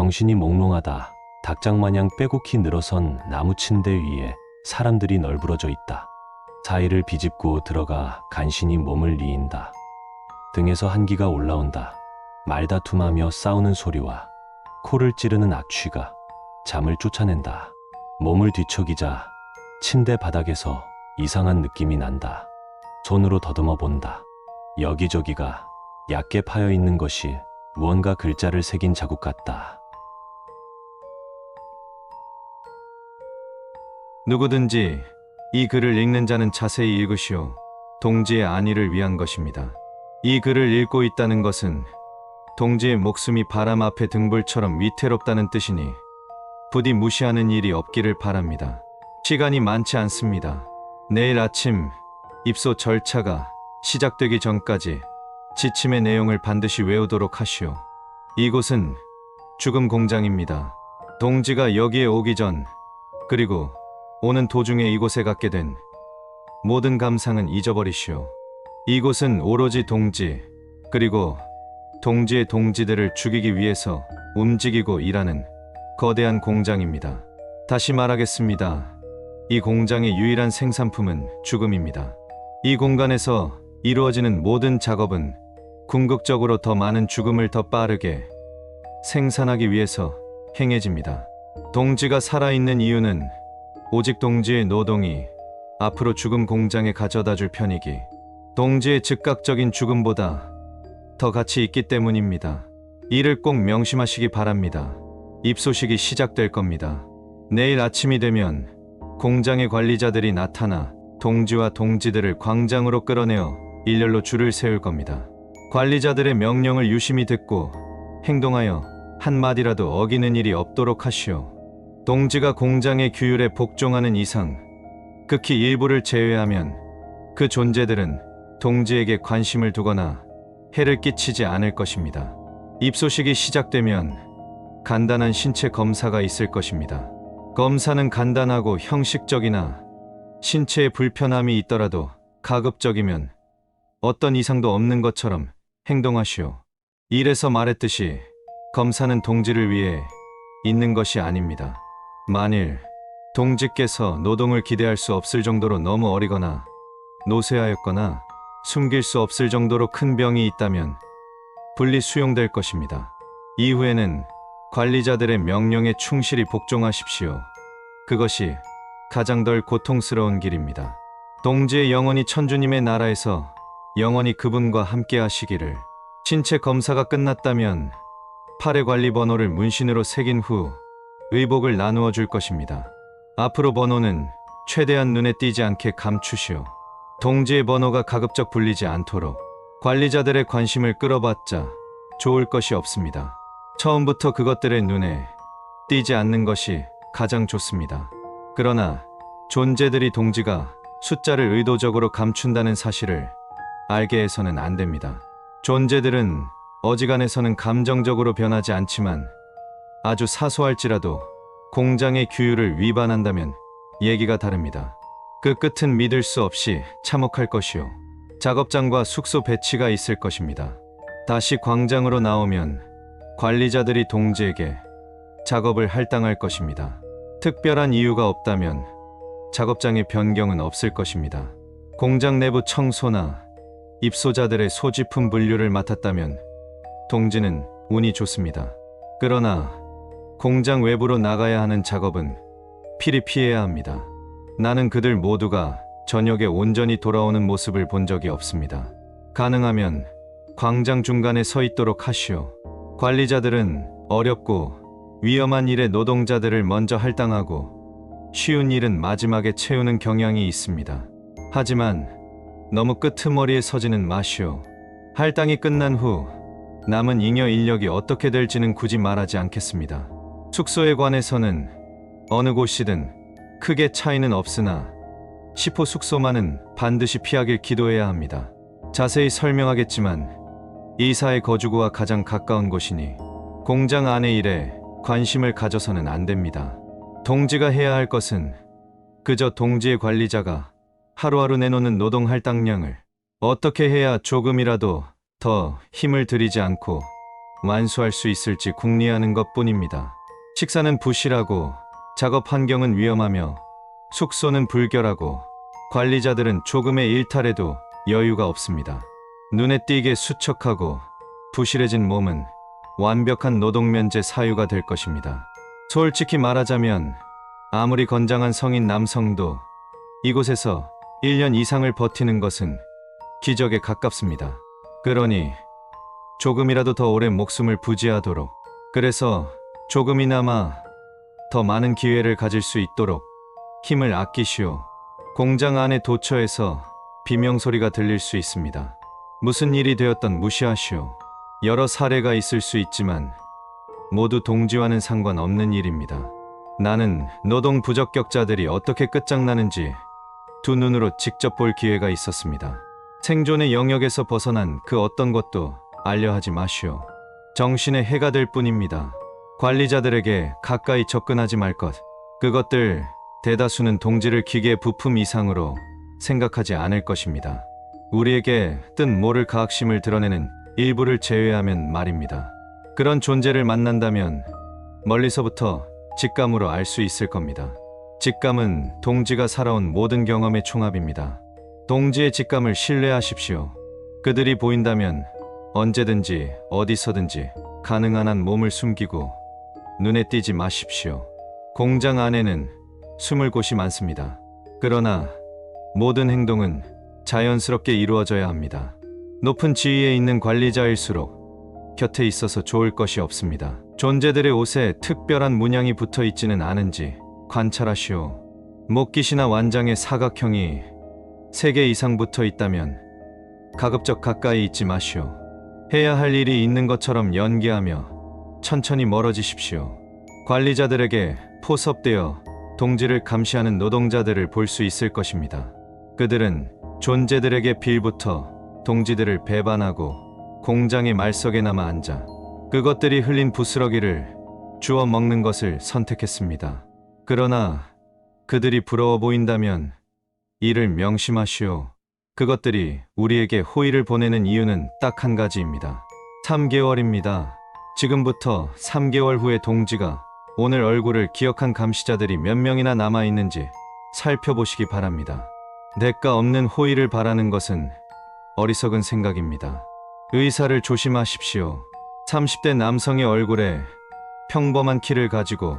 정신이 몽롱하다. 닭장마냥 빼곡히 늘어선 나무 침대 위에 사람들이 널브러져 있다. 사이를 비집고 들어가 간신히 몸을 뉘인다. 등에서 한기가 올라온다. 말다툼하며 싸우는 소리와 코를 찌르는 악취가 잠을 쫓아낸다. 몸을 뒤척이자 침대 바닥에서 이상한 느낌이 난다. 손으로 더듬어 본다. 여기저기가 얕게 파여 있는 것이 무언가 글자를 새긴 자국 같다. 누구든지 이 글을 읽는 자는 자세히 읽으시오. 동지의 안위를 위한 것입니다. 이 글을 읽고 있다는 것은 동지의 목숨이 바람 앞에 등불처럼 위태롭다는 뜻이니 부디 무시하는 일이 없기를 바랍니다. 시간이 많지 않습니다. 내일 아침 입소 절차가 시작되기 전까지 지침의 내용을 반드시 외우도록 하시오. 이곳은 죽음 공장입니다. 동지가 여기에 오기 전 그리고 오는 도중에 이곳에 갖게 된 모든 감상은 잊어버리시오. 이곳은 오로지 동지, 그리고 동지의 동지들을 죽이기 위해서 움직이고 일하는 거대한 공장입니다. 다시 말하겠습니다. 이 공장의 유일한 생산품은 죽음입니다. 이 공간에서 이루어지는 모든 작업은 궁극적으로 더 많은 죽음을 더 빠르게 생산하기 위해서 행해집니다. 동지가 살아있는 이유는 오직 동지의 노동이 앞으로 죽음 공장에 가져다 줄 편이기 동지의 즉각적인 죽음보다 더 가치 있기 때문입니다. 이를 꼭 명심하시기 바랍니다. 입소식이 시작될 겁니다. 내일 아침이 되면 공장의 관리자들이 나타나 동지와 동지들을 광장으로 끌어내어 일렬로 줄을 세울 겁니다. 관리자들의 명령을 유심히 듣고 행동하여 한마디라도 어기는 일이 없도록 하시오. 동지가 공장의 규율에 복종하는 이상, 극히 일부를 제외하면 그 존재들은 동지에게 관심을 두거나 해를 끼치지 않을 것입니다. 입소식이 시작되면 간단한 신체 검사가 있을 것입니다. 검사는 간단하고 형식적이나 신체에 불편함이 있더라도 가급적이면 어떤 이상도 없는 것처럼 행동하시오. 이래서 말했듯이 검사는 동지를 위해 있는 것이 아닙니다. 만일 동지께서 노동을 기대할 수 없을 정도로 너무 어리거나 노쇠하였거나 숨길 수 없을 정도로 큰 병이 있다면 분리 수용될 것입니다. 이후에는 관리자들의 명령에 충실히 복종하십시오. 그것이 가장 덜 고통스러운 길입니다. 동지의 영원히 천주님의 나라에서 영원히 그분과 함께 하시기를. 신체 검사가 끝났다면 팔의 관리 번호를 문신으로 새긴 후 의복을 나누어 줄 것입니다. 앞으로 번호는 최대한 눈에 띄지 않게 감추시오. 동지의 번호가 가급적 불리지 않도록 관리자들의 관심을 끌어봤자 좋을 것이 없습니다. 처음부터 그것들의 눈에 띄지 않는 것이 가장 좋습니다. 그러나 존재들이 동지가 숫자를 의도적으로 감춘다는 사실을 알게 해서는 안 됩니다. 존재들은 어지간해서는 감정적으로 변하지 않지만 아주 사소할지라도 공장의 규율을 위반한다면 얘기가 다릅니다. 그 끝은 믿을 수 없이 참혹할 것이요. 작업장과 숙소 배치가 있을 것입니다. 다시 광장으로 나오면 관리자들이 동지에게 작업을 할당할 것입니다. 특별한 이유가 없다면 작업장의 변경은 없을 것입니다. 공장 내부 청소나 입소자들의 소지품 분류를 맡았다면 동지는 운이 좋습니다. 그러나 공장 외부로 나가야 하는 작업은 필히 피해야 합니다. 나는 그들 모두가 저녁에 온전히 돌아오는 모습을 본 적이 없습니다. 가능하면 광장 중간에 서 있도록 하시오. 관리자들은 어렵고 위험한 일에 노동자들을 먼저 할당하고 쉬운 일은 마지막에 채우는 경향이 있습니다. 하지만 너무 끄트머리에 서지는 마시오. 할당이 끝난 후 남은 잉여 인력이 어떻게 될지는 굳이 말하지 않겠습니다. 숙소에 관해서는 어느 곳이든 크게 차이는 없으나 시포 숙소만은 반드시 피하길 기도해야 합니다. 자세히 설명하겠지만 이사의 거주구와 가장 가까운 곳이니 공장 안의 일에 관심을 가져서는 안 됩니다. 동지가 해야 할 것은 그저 동지의 관리자가 하루하루 내놓는 노동 할당량을 어떻게 해야 조금이라도 더 힘을 들이지 않고 완수할 수 있을지 궁리하는 것 뿐입니다. 식사는 부실하고 작업 환경은 위험하며 숙소는 불결하고 관리자들은 조금의 일탈에도 여유가 없습니다. 눈에 띄게 수척하고 부실해진 몸은 완벽한 노동면제 사유가 될 것입니다. 솔직히 말하자면 아무리 건장한 성인 남성도 이곳에서 1년 이상을 버티는 것은 기적에 가깝습니다. 그러니 조금이라도 더 오래 목숨을 부지하도록 그래서 조금이나마 더 많은 기회를 가질 수 있도록 힘을 아끼시오. 공장 안의 도처에서 비명소리가 들릴 수 있습니다. 무슨 일이 되었던 무시하시오. 여러 사례가 있을 수 있지만 모두 동지와는 상관없는 일입니다. 나는 노동 부적격자들이 어떻게 끝장나는지 두 눈으로 직접 볼 기회가 있었습니다. 생존의 영역에서 벗어난 그 어떤 것도 알려하지 마시오. 정신의 해가 될 뿐입니다. 관리자들에게 가까이 접근하지 말 것. 그것들 대다수는 동지를 기계 부품 이상으로 생각하지 않을 것입니다. 우리에게 뜻 모를 가학심을 드러내는 일부를 제외하면 말입니다. 그런 존재를 만난다면 멀리서부터 직감으로 알 수 있을 겁니다. 직감은 동지가 살아온 모든 경험의 총합입니다. 동지의 직감을 신뢰하십시오. 그들이 보인다면 언제든지 어디서든지 가능한 한 몸을 숨기고 눈에 띄지 마십시오. 공장 안에는 숨을 곳이 많습니다. 그러나 모든 행동은 자연스럽게 이루어져야 합니다. 높은 지위에 있는 관리자일수록 곁에 있어서 좋을 것이 없습니다. 존재들의 옷에 특별한 문양이 붙어 있지는 않은지 관찰하시오. 목깃이나 완장의 사각형이 3개 이상 붙어 있다면 가급적 가까이 있지 마시오. 해야 할 일이 있는 것처럼 연기하며 천천히 멀어지십시오. 관리자들에게 포섭되어 동지를 감시하는 노동자들을 볼 수 있을 것입니다. 그들은 존재들에게 빌부터 동지들을 배반하고 공장의 말석에 남아 앉아 그것들이 흘린 부스러기를 주워 먹는 것을 선택했습니다. 그러나 그들이 부러워 보인다면 이를 명심하시오. 그것들이 우리에게 호의를 보내는 이유는 딱 한 가지입니다. 3개월입니다. 지금부터 3개월 후에 동지가 오늘 얼굴을 기억한 감시자들이 몇 명이나 남아 있는지 살펴보시기 바랍니다. 대가 없는 호의를 바라는 것은 어리석은 생각입니다. 의사를 조심하십시오. 30대 남성의 얼굴에 평범한 키를 가지고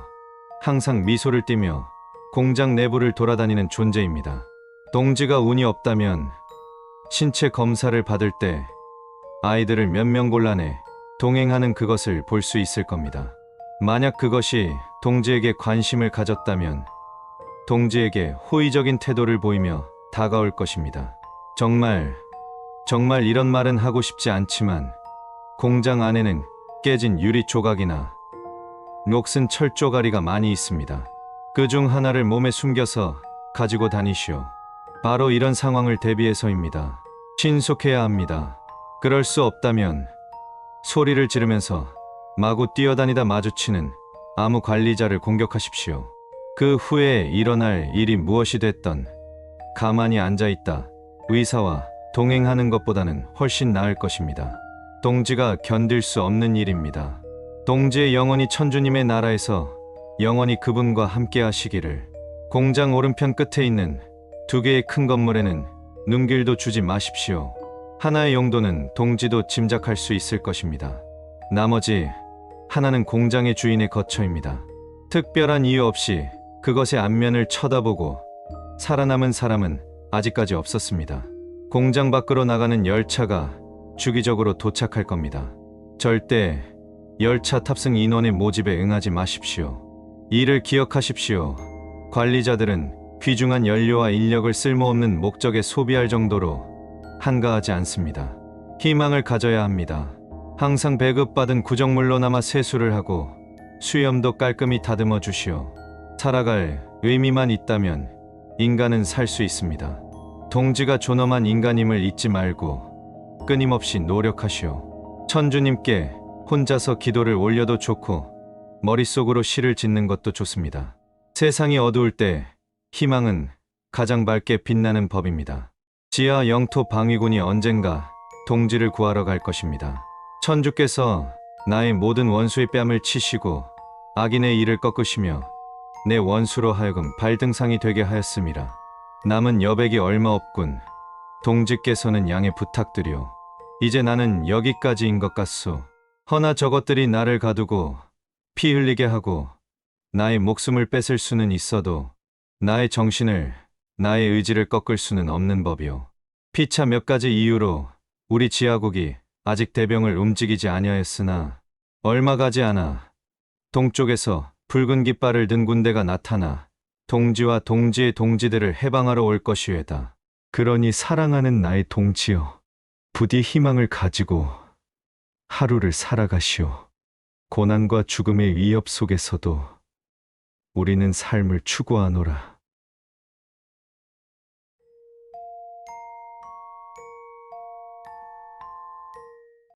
항상 미소를 띠며 공장 내부를 돌아다니는 존재입니다. 동지가 운이 없다면 신체 검사를 받을 때 아이들을 몇 명 골라내 동행하는 그것을 볼 수 있을 겁니다. 만약 그것이 동지에게 관심을 가졌다면 동지에게 호의적인 태도를 보이며 다가올 것입니다. 정말, 정말 이런 말은 하고 싶지 않지만 공장 안에는 깨진 유리 조각이나 녹슨 철 쪼가리가 많이 있습니다. 그 중 하나를 몸에 숨겨서 가지고 다니시오. 바로 이런 상황을 대비해서입니다. 신속해야 합니다. 그럴 수 없다면 소리를 지르면서 마구 뛰어다니다 마주치는 아무 관리자를 공격하십시오. 그 후에 일어날 일이 무엇이 됐던 가만히 앉아 있다 의사와 동행하는 것보다는 훨씬 나을 것입니다. 동지가 견딜 수 없는 일입니다. 동지의 영혼이 천주님의 나라에서 영원히 그분과 함께 하시기를 공장 오른편 끝에 있는 두 개의 큰 건물에는 눈길도 주지 마십시오. 하나의 용도는 동지도 짐작할 수 있을 것입니다. 나머지 하나는 공장의 주인의 거처입니다. 특별한 이유 없이 그것의 앞면을 쳐다보고 살아남은 사람은 아직까지 없었습니다. 공장 밖으로 나가는 열차가 주기적으로 도착할 겁니다. 절대 열차 탑승 인원의 모집에 응하지 마십시오. 이를 기억하십시오. 관리자들은 귀중한 연료와 인력을 쓸모없는 목적에 소비할 정도로 한가하지 않습니다. 희망을 가져야 합니다. 항상 배급받은 구정물로나마 세수를 하고 수염도 깔끔히 다듬어 주시오. 살아갈 의미만 있다면 인간은 살 수 있습니다. 동지가 존엄한 인간임을 잊지 말고 끊임없이 노력하시오. 천주님께 혼자서 기도를 올려도 좋고 머릿속으로 시를 짓는 것도 좋습니다. 세상이 어두울 때 희망은 가장 밝게 빛나는 법입니다. 지하 영토 방위군이 언젠가 동지를 구하러 갈 것입니다. 천주께서 나의 모든 원수의 뺨을 치시고 악인의 이를 꺾으시며 내 원수로 하여금 발등상이 되게 하였음이라. 남은 여백이 얼마 없군. 동지께서는 양해 부탁드려. 이제 나는 여기까지인 것 같소. 허나 저것들이 나를 가두고 피 흘리게 하고 나의 목숨을 뺏을 수는 있어도 나의 정신을 나의 의지를 꺾을 수는 없는 법이오. 피차 몇 가지 이유로 우리 지하국이 아직 대병을 움직이지 아니하였으나 얼마 가지 않아 동쪽에서 붉은 깃발을 든 군대가 나타나 동지와 동지의 동지들을 해방하러 올 것이외다. 그러니 사랑하는 나의 동지여, 부디 희망을 가지고 하루를 살아가시오. 고난과 죽음의 위협 속에서도 우리는 삶을 추구하노라.